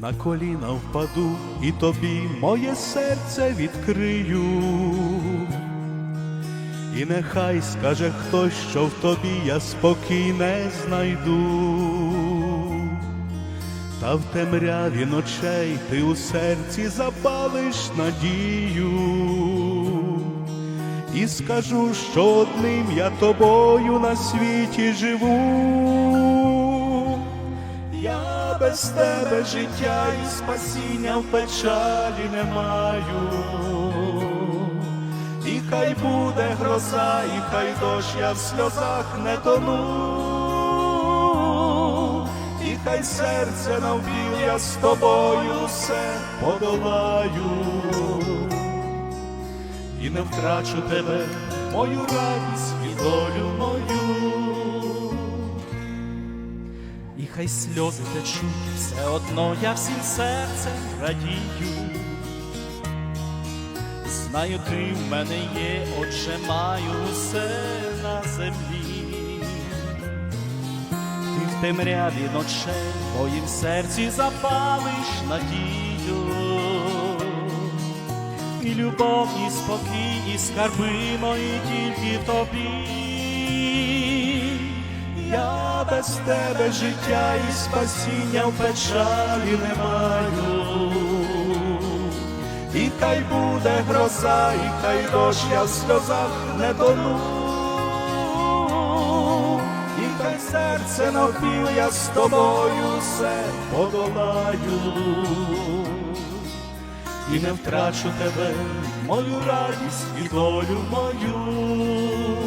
на коліна впаду і тобі моє серце відкрию. І нехай скаже хтось, що в тобі я спокій не знайду, та в темряві ночей ти у серці запалиш надію, і скажу, що одним я тобою на світі живу. Я без тебе життя і спасіння в печалі не маю. І хай буде гроза, і хай дощ я в сльозах не тону, і хай серце навпіл я з тобою все подолаю, і не втрачу тебе, мою радість і долю мою. Хай сльози течуть, все одно я всім серцем радію. Знаю, ти в мене є, отже маю усе на землі. Ти в темряві ночей в моїм серці запалиш надію. І любов, і спокій, і скарби мої тільки тобі. Я без тебе життя і спасіння в печалі не маю. І хай буде гроза, і хай дощ я в сльозах не тону. І хай серце навпіл я з тобою все подолаю. І не втрачу тебе, мою радість і долю мою.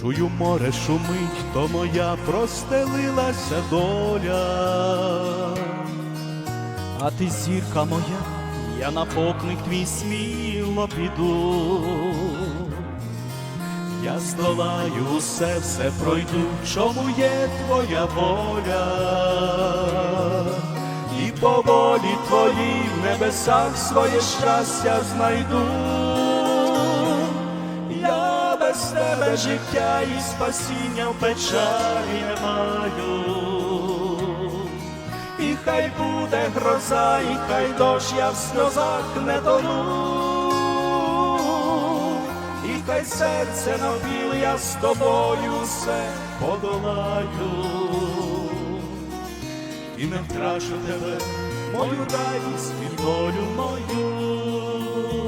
Чую море шумить, то моя простелилася доля. А ти зірка моя, я на поклик твій сміло піду. Я здолаю усе, все пройду, чому є твоя воля, і по волі твоїй в небесах своє щастя знайду. Без тебе життя і спасіння в печалі не маю. І хай буде гроза, і хай дощ я в сльозах не тону. І хай серце навпіл я з тобою все подолаю. І не втрачу тебе, мою радість і долю мою.